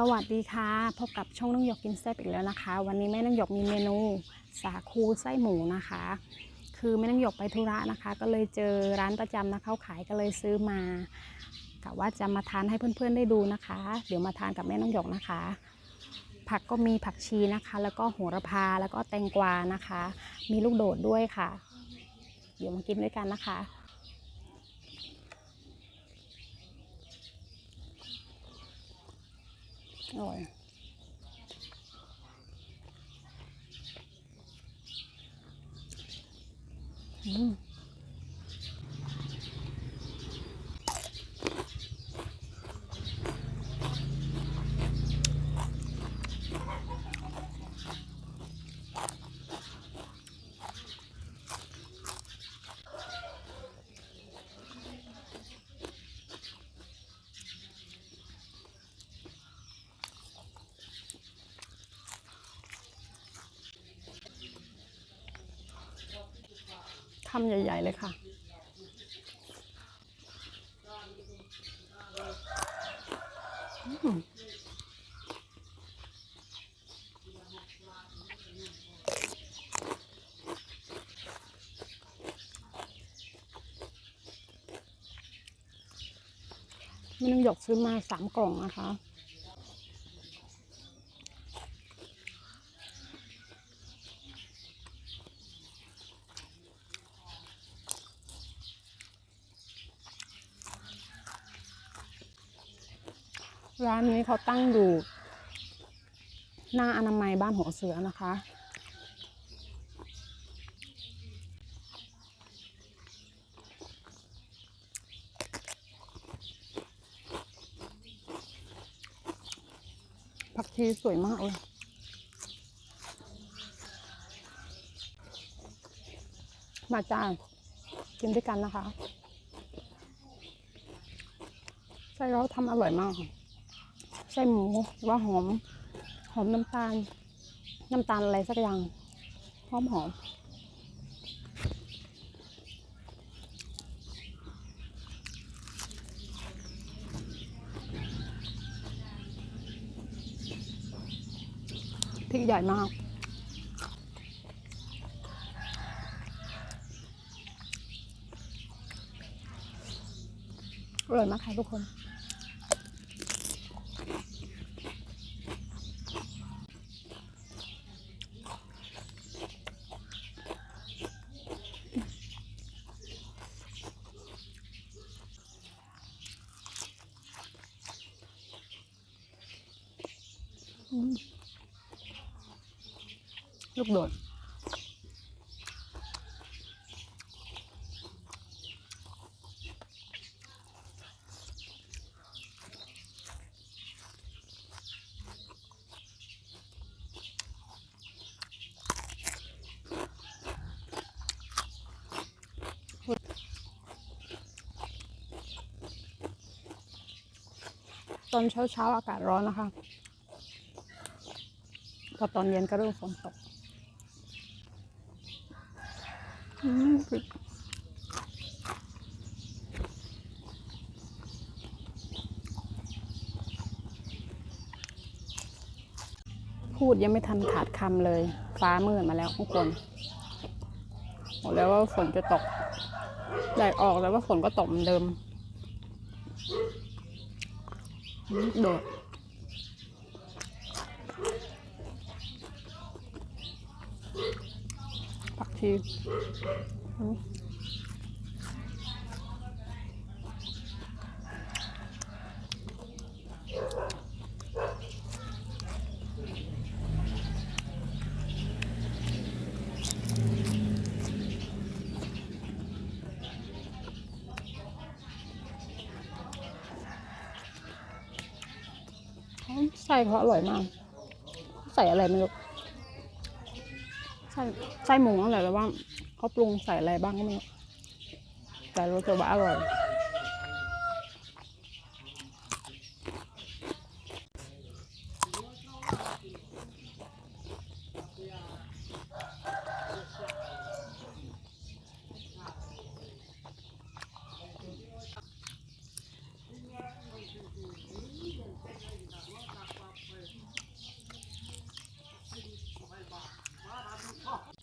สวัสดีค่ะ พบกับช่องน้องหยกกินแซ่บอีกแล้วนะคะ วันนี้แม่น้องหยกมีเมนูสาคูไส้หมูนะคะ คือแม่น้องหยกไปธุระนะคะ ก็เลยเจอร้านประจำนะเขาขายก็เลยซื้อมากะว่าจะมาทานให้เพื่อนๆได้ดูนะคะ เดี๋ยวมาทานกับแม่น้องหยกนะคะ ผักก็มีผักชีนะคะ แล้วก็โหระพาแล้วก็แตงกวานะคะ มีลูกโดดด้วยค่ะ เดี๋ยวมากินด้วยกันนะคะ อร่อยอืม คำใหญ่ ๆ เลยค่ะมแม่น้ำหยกซื้อมาสามกล่องนะคะ ร้านนี้เขาตั้งอยู่หน้าอนามัยบ้านหัวเสือนะคะ ผักชีสวยมากเลยมาจ้ากินด้วยกันนะคะไส้เราทำอร่อยมาก ค่ะไส้หมูว่าหอม หอมน้ำตาล น้ำตาลอะไรสักอย่างหอมหอมพริกใหญ่มากอร่อยมากค่ะทุกคน ลูกโดดตอนเช้าเช้าๆ อากาศร้อนนะคะ พอตอนเย็นก็เริ่มฝนตกอืมพูดยังไม่ทันขาดคำเลย ฟ้ามืดมาแล้วทุกคนบอกแล้วว่าฝนจะตกแดดออกแล้วว่าฝนก็ตกเหมือนเดิมอืมโดด ผักชีอืมไส้เขาอร่อยมาก ใส่อะไรไม่รู้ ส้ไส้หมูนั่นแหละแล้ว่าเขาปรุงใส่อะไรบ้างก็ไม่รู้แต่รู้สึกว่าอร่อย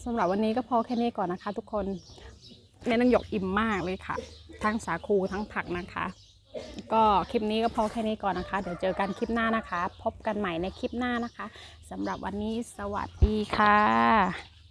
สำหรับวันนี้ก็พอแค่นี้ก่อนนะคะ ทุกคนแม่นางหยกอิ่มมากเลยค่ะ ทั้งสาคูทั้งผักนะคะ ก็คลิปนี้ก็พอแค่นี้ก่อนนะคะ เดี๋ยวเจอกันคลิปหน้านะคะ พบกันใหม่ในคลิปหน้านะคะสำหรับวันนี้สวัสดีค่ะ